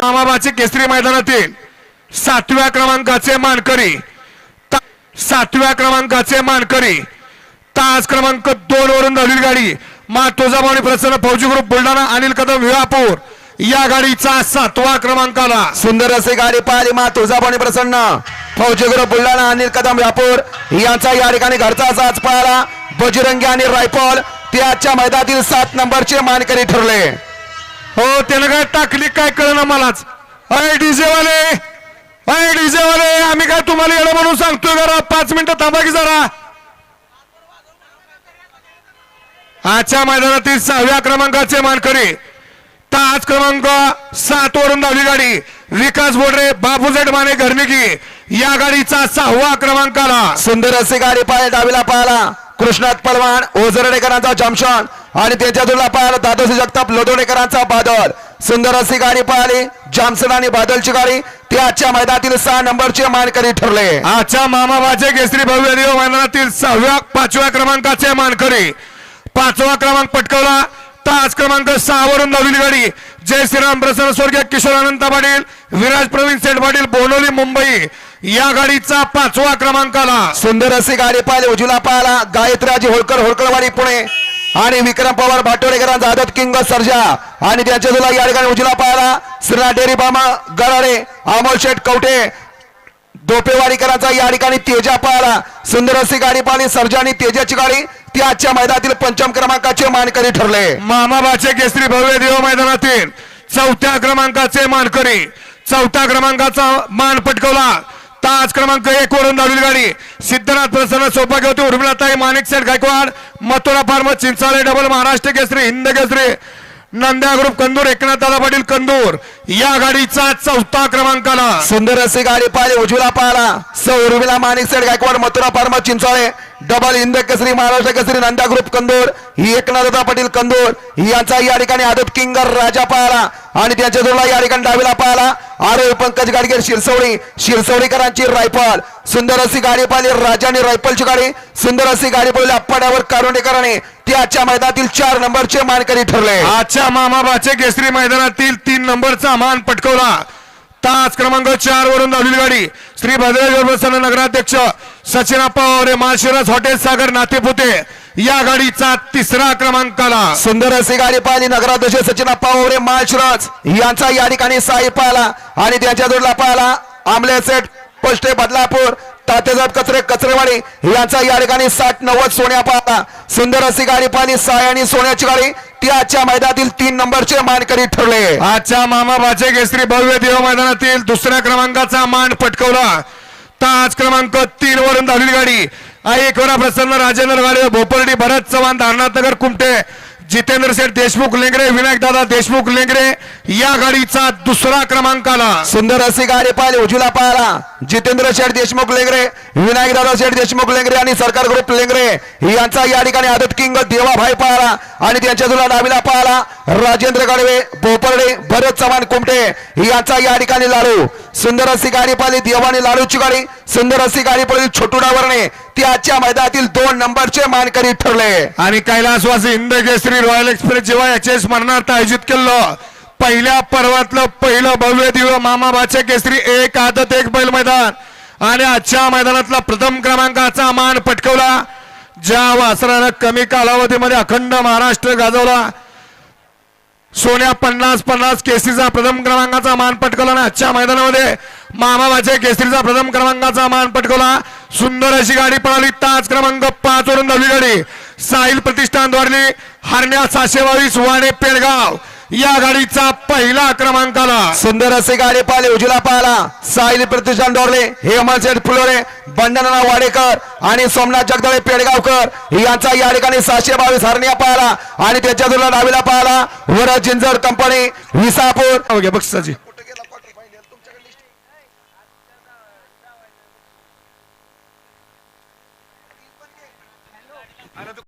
कामाबाचे केसरी मैदानातील सातव्या क्रमांकाचे मानकरी ता- सातव्या क्रमांकाचे मानकरी तास क्रमांक दोन वरून धावलेली गाडी मा तुळजाभवानी प्रसन्न फौजी ग्रुप बुलढाणा अनिल कदम विवापूर या गाडीचा सातवा क्रमांकाला सुंदर असे गाडी पाहिली मा तुळजाभवानी प्रसन्न फौजी ग्रुप बुलढाणा अनिल कदम व्यापूर यांचा या ठिकाणी घरचा साज पाहिला बजरंगी आणि रायफल त्याच्या मैदानातील सात नंबरचे मानकरी ठरले. हो त्यानं काय टाकली काय कळलं मलाच? अय डीजे वाले अय डीजे वाले आम्ही काय तुम्हाला येणं म्हणून सांगतोय जरा पाच मिनिटं थांबा की जरा. आजच्या मैदानातील सहाव्या क्रमांकाचे मानकरी. ताज क्रमांक सात वरून धावली गाडी. विकास बोडरे बापूजेट माने घरनिकी या गाडीचा सहावा क्रमांकाला. सुंदर असे गाडी पाय डावीला पाहिला कृष्णात पलवान ओझरडेकरांचा जमशान आणि त्यांच्या जोडला पाहिला दादोसी जगताप लोदोडेकरांचा बादल. सुंदर अशी गाडी पाहिली जॉन्सन आणि बादलची गाडी. ते आजच्या मैदानातील सहा नंबरचे मानकरी ठरले. आजच्या मामाबाचे केसरी भव्य देव मैदानातील सहाव्या पाचव्या क्रमांकाचे मानकरी. पाचवा क्रमांक पटकवला. ताज क्रमांक सहा वरून धावलेली गाडी. जय श्रीराम प्रसन्न स्वर्गीय किशोर अनंत पाटील विराज प्रवीण सेठ पाटील बोनोली मुंबई. या गाडीचा पाचवा क्रमांकाला. सुंदर अशी गाडी पाहिली उजूला पाहिला गायत्रीजी होळकर होळकरवाडी पुणे. आणि विक्रम पवार भाटोडेकरांचा आदत किंग सर्जा. आणि त्यांच्या तुला या ठिकाणी उजला पाहिला श्रीनाटेरी बामा गराडे अमोल शेठ कवठे दोपेवाडीकरांचा या ठिकाणी तेजा पाहिला सुंदर अशी गाडी पाहिली सर्जा आणि तेजाची गाडी. ती आजच्या मैदानातील पंचम क्रमांकाचे मानकरी ठरले. मामाबाचे केसरी भव्य देव मैदानातील चौथ्या क्रमांकाचे मानकरी. चौथ्या क्रमांकाचा मान पटकवला. ताज क्रमांक एक वरून धावलेली गाडी. सिद्धनाथ प्रसन्न सौभाग्यवती उर्मिलाताई Manik Seth Gaikwad Mathura farm Chinchale double Maharashtra Kesari Hind Kesari Nandya group Kandur Eknath Dada Patil Kandur. या गाडीचा चौथा क्रमांकाला. सुंदर अशी गाडी पाहिजे उजवीला पाहिला सौ Urmila Manik Seth Gaikwad Mathura farm Chinchale. Double Hind Kesari Maharashtra Kesari Nanda group Kandur ही एकनाथदा पाटील कंदोर यांचा या ठिकाणी आदत किंगर राजा पाहिला आणि त्यांच्या जोडला या ठिकाणी डावीला पाहिला आरोग्य पंकज गाडगेर शिरसवडी शिरसवडीकरांची रायफल सुंदर अशी गाडी पाहिली राजाने आणि रायफलची गाडी सुंदर अशी गाडी पाहिली अप्पाड्यावर कारुंडेकरांनी ती आजच्या मैदानातील चार नंबरचे मानकरी ठरले. आजच्या मामाबाचे केसरी मैदानातील तीन नंबरचा मान पटकवला. तास क्रमांक चार वरून धावलेली गाडी. श्री भद्रेश्वर प्रसन्न नगराध्यक्ष सचिन पवारे माळशिरस हॉटेल सागर नातेपुते. या गाडीचा तिसरा क्रमांकाला. सुंदर अशी गाडी पाहिली नगराध्यक्ष सचिन पावरे माळशिरस. यांचा या ठिकाणी साई पाहिला आणि त्यांच्या जोडला पाहिला आमले पोस्टे बदलापूर कचरे कचरेवाडी. यांचा या ठिकाणी साठ नव्वद सोन्या पाहिला सुंदर अशी गाडी पाहिली साई आणि सोन्याची गाडी. ती आजच्या मैदानातील तीन नंबरचे मानकरी ठरले. आजच्या मामाबाचे केसरी भव्य देव मैदानातील दुसऱ्या क्रमांकाचा मान पटकवला. ताज क्रमांक तीन वरून धावलेली गाडी. आई कोरा प्रसन्न राजेंद्र गाडे भोपर्डी भरत चव्हाण धारनाथनगर कुमटे जितेंद्र शेठ देशमुख लेंगरे विनायक दादा देशमुख लेंगरे या गाडीचा दुसरा क्रमांकाला. सुंदर अशी गाडी पाहिली उजूला पाहिला जितेंद्र शेठ देशमुख लेंगरे विनायक दादा शेठ देशमुख लेंगरे आणि सरकार ग्रुप लेंगरे. यांचा या ठिकाणी आदत किंग देवाभाई पाहिला आणि त्यांच्या तुला डावीला पाहिला राजेंद्र गाडवे भोपर्डे भरत चव्हाण कुमटे. यांचा या ठिकाणी लाडू. सुंदर अशी गाडी पाहिली देवानी लाडूची गाडी. सुंदर अशी गाडी पाहिली छोटू डावरणे ती आजच्या मैदानातील दोन नंबरचे मानकरी ठरले. आणि कैलासवासी हिंद केसरी रॉयल एक्सप्रेस जेव्हा याचे स्मरणार्थ आयोजित केलं पहिल्या पर्वातलं पहिलं भव्य दिव्य मामाबाचे केसरी एक आदत एक बैल मैदान. आणि आजच्या मैदानातला प्रथम क्रमांकाचा मान पटकवला. ज्या वासरानं कमी कालावधीमध्ये अखंड महाराष्ट्र गाजवला. सोन्या पन्नास पन्नास केसरीचा प्रथम क्रमांकाचा मान पटकवला आणि आजच्या मैदानामध्ये मामाबाच्या केसरीचा प्रथम क्रमांकाचा मान पटकवला. सुंदर अशी गाडी पळाली. ताज क्रमांक पाच वरून धावली गाडी. साहिल प्रतिष्ठान द्वारली हरण्या सहाशे बावीस वाणे पेडगाव. या गाडीचा पहिला क्रमांकाला सुंदर असे गाडी पाहिले उजूला पाहिला. साहिल प्रतिष्ठान डोरले हेमंत फुलोरे बंडना वाडेकर आणि सोमनाथ जगदाळे पेडगावकर यांचा या ठिकाणी सहाशे बावीस हरण्या पाहिला आणि त्याच्या तुला डावीला पाहिला. Varad ginger company Visapur. बक्षाची